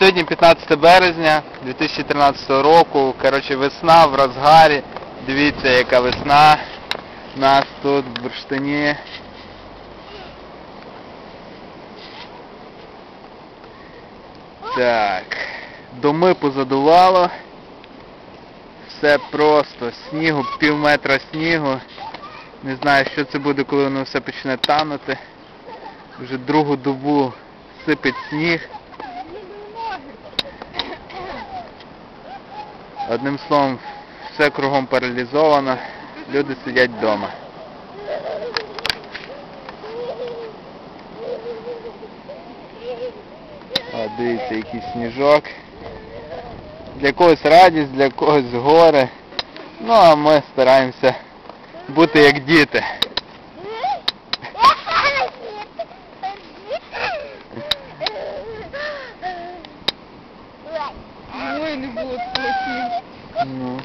Сьогодні 15 березня 2013 року. Коротше, весна в розгарі. Дивіться, яка весна. У нас тут в бурштині. Так. Доми позадувало. Все просто. Снігу, пів метра снігу. Не знаю, що це буде, коли воно все почне танути. Вже другу добу сипить сніг. Одним словом, все кругом паралізовано. Люди сидять вдома. О, дивіться, який сніжок. Для когось радість, для когось горе. Ну а ми стараємося бути як діти. Ой, не було такого снігу. Ну.